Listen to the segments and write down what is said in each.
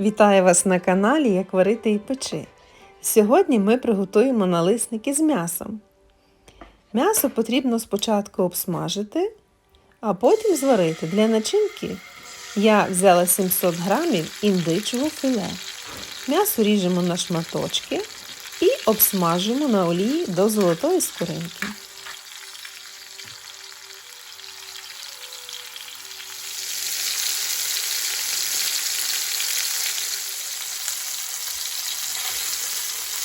Вітаю вас на каналі Як варити і печи. Сьогодні ми приготуємо налисники з м'ясом. М'ясо потрібно спочатку обсмажити, а потім зварити. Для начинки я взяла 700 грамів індичого філе. М'ясо ріжемо на шматочки і обсмажуємо на олії до золотої скоринки.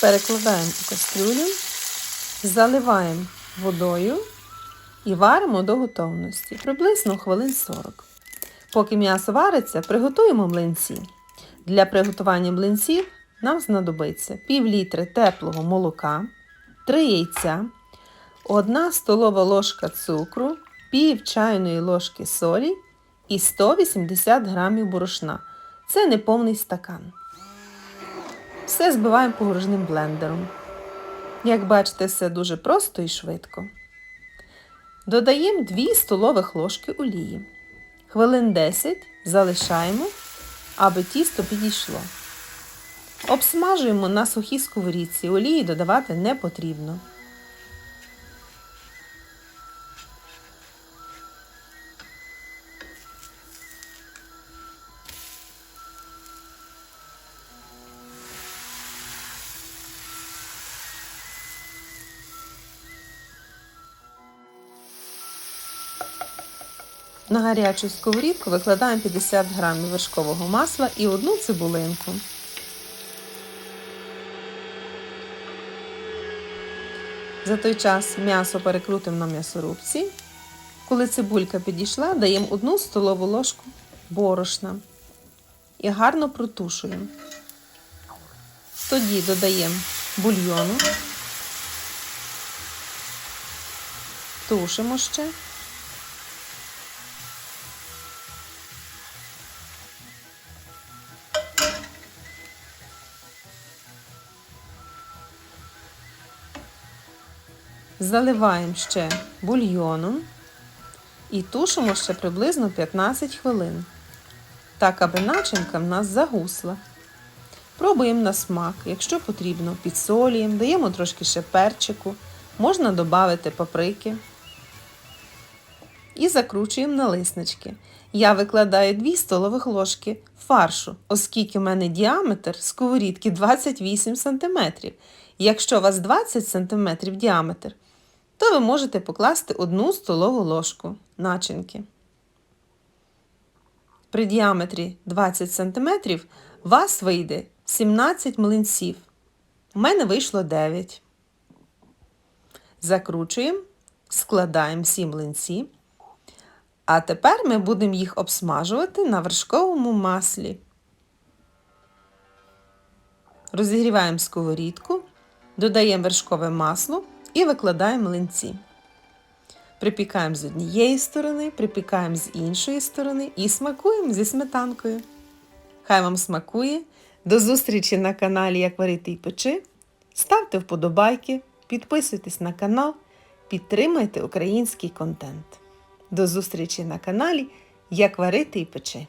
Перекладаємо у кастрюлю, заливаємо водою і варимо до готовності приблизно хвилин 40. Поки м'ясо вариться, приготуємо млинці. Для приготування млинців нам знадобиться пів літри теплого молока, 3 яйця, 1 столова ложка цукру, пів чайної ложки солі і 180 грамів борошна. Це неповний стакан. Все збиваємо погружним блендером. Як бачите, все дуже просто і швидко. Додаємо 2 столових ложки олії. Хвилин 10 залишаємо, аби тісто підійшло. Обсмажуємо на сухій сковорідці. Олії додавати не потрібно. На гарячу сковорідку викладаємо 50 грамів вершкового масла і одну цибулинку. За той час м'ясо перекрутимо на м'ясорубці. Коли цибулька підійшла, даємо одну столову ложку борошна і гарно протушуємо. Тоді додаємо бульйону, тушимо ще. Заливаємо ще бульйоном і тушимо ще приблизно 15 хвилин, так аби начинка в нас загусла. Пробуємо на смак, якщо потрібно, підсолюємо, даємо трошки ще перчику, можна додати паприки. І закручуємо налиснички. Я викладаю 2 столових ложки фаршу, оскільки в мене діаметр сковорідки 28 см. Якщо у вас 20 см діаметр, то ви можете покласти одну столову ложку начинки. При діаметрі 20 см у вас вийде 17 млинців. У мене вийшло 9. Закручуємо, складаємо всі млинці. А тепер ми будемо їх обсмажувати на вершковому маслі. Розігріваємо сковорідку, додаємо вершкове масло і викладаємо млинці. Припікаємо з однієї сторони, припікаємо з іншої сторони і смакуємо зі сметанкою. Хай вам смакує! До зустрічі на каналі Як варити і печи. Ставте вподобайки, підписуйтесь на канал, підтримайте український контент. До зустрічі на каналі Як варити і печи.